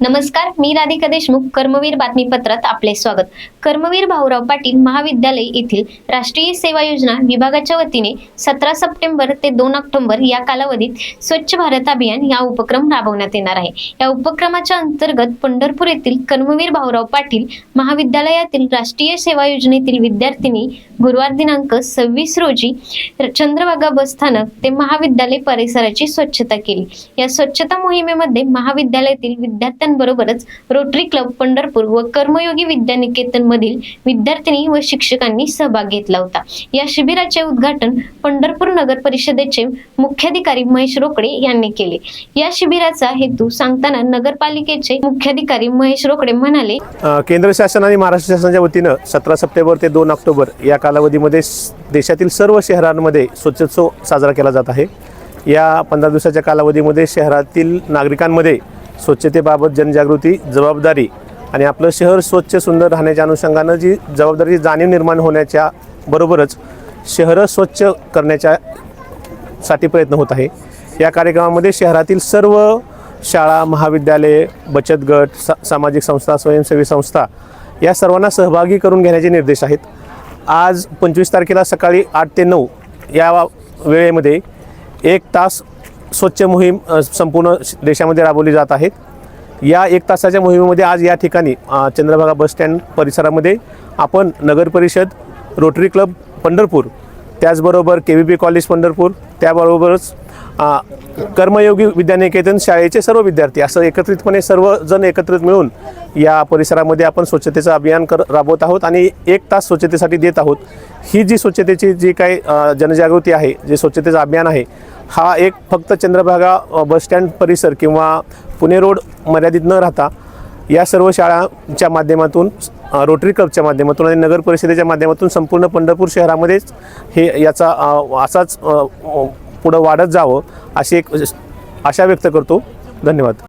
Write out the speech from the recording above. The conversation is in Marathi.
नमस्कार मी राधिका देशमुख कर्मवीर बातमीपत्रात आपले स्वागत. कर्मवीर भाऊराव पाटील महाविद्यालय येथील राष्ट्रीय सेवा योजना विभागाच्या वतीने सतरा सप्टेंबर ते दोन ऑक्टोबर या कालावधीत स्वच्छ भारत अभियान या उपक्रम राबवण्यात येणार आहे. या उपक्रमाच्या अंतर्गत पंढरपूर येथील कर्मवीर भाऊराव पाटील महाविद्यालयातील राष्ट्रीय सेवा योजनेतील विद्यार्थिनी गुरुवार दिनांक सव्वीस रोजी चंद्रभागा बस स्थानक ते महाविद्यालय परिसराची स्वच्छता केली. या स्वच्छता मोहिमेमध्ये महाविद्यालयातील विद्यार्थ्यांबरोबरच रोटरी क्लब पंढरपूर व कर्मयोगी विद्यानिकेतन मधील विद्यार्थिनी व शिक्षकांनी सहभाग घेतला होता. या शिबिराचे उद्घाटन पंढरपूर नगर परिषदेचे मुख्याधिकारी महेश रोकडे यांनी केले. या शिबिराचा हेतू सांगताना नगरपालिकेचे मुख्याधिकारी महेश रोकडे म्हणाले केंद्र शासन आणि महाराष्ट्र शासनाच्या वतीनं सतरा सप्टेंबर ते दोन ऑक्टोबर या कालावधीमध्ये देशातील सर्व शहरांमध्ये स्वच्छोत्सव साजरा केला जात आहे. या पंधरा दिवसाच्या कालावधीमध्ये शहरातील नागरिकांमध्ये स्वच्छतेबाबत जनजागृती जबाबदारी आणि आपलं शहर स्वच्छ सुंदर राहण्याच्या अनुषंगानं जी जबाबदारीची जाणीव निर्माण होण्याच्या बरोबरच शहरं स्वच्छ करण्याच्या साठी प्रयत्न होत आहे. या कार्यक्रमामध्ये शहरातील सर्व शाळा महाविद्यालये बचत गट सा सामाजिक संस्था स्वयंसेवी संस्था या सर्वांना सहभागी करून घेण्याचे निर्देश आहेत. आज पंचवीस तारखेला सकाळी आठ ते नऊ या वेळेमध्ये एक तास स्वच्छ मोहीम संपूर्ण देशामध्ये राबवली जात आहेत या एक तासाच्या मोहिमेमध्ये आज या ठिकाणी चंद्रभागा बस स्टँड परिसरामध्ये आपण नगरपरिषद रोटरी क्लब पंढरपूर त्याचबरोबर K V P college Pandharpur त्याबरोबरच कर्मयोगी विद्यानिकेतन शाळेचे सर्व विद्यार्थी असं एकत्रितपणे सर्वजण एकत्रित मिळून या परिसरामध्ये आपण स्वच्छतेचं अभियान कर राबवत आहोत आणि एक तास स्वच्छतेसाठी देत आहोत. ही जी स्वच्छतेची जी काही जनजागृती आहे जे स्वच्छतेचं अभियान आहे हा एक फक्त चंद्रभागा बसस्टँड परिसर किंवा पुणे रोड मर्यादित न राहता या सर्व शाळांच्या माध्यमातून रोटरी क्लबच्या माध्यमातून आणि नगर परिषदेच्या माध्यमातून संपूर्ण पंढरपूर शहरामध्येच हे याचा असाच पुढं वाढत जावं अशी एक आशा व्यक्त करतो. धन्यवाद.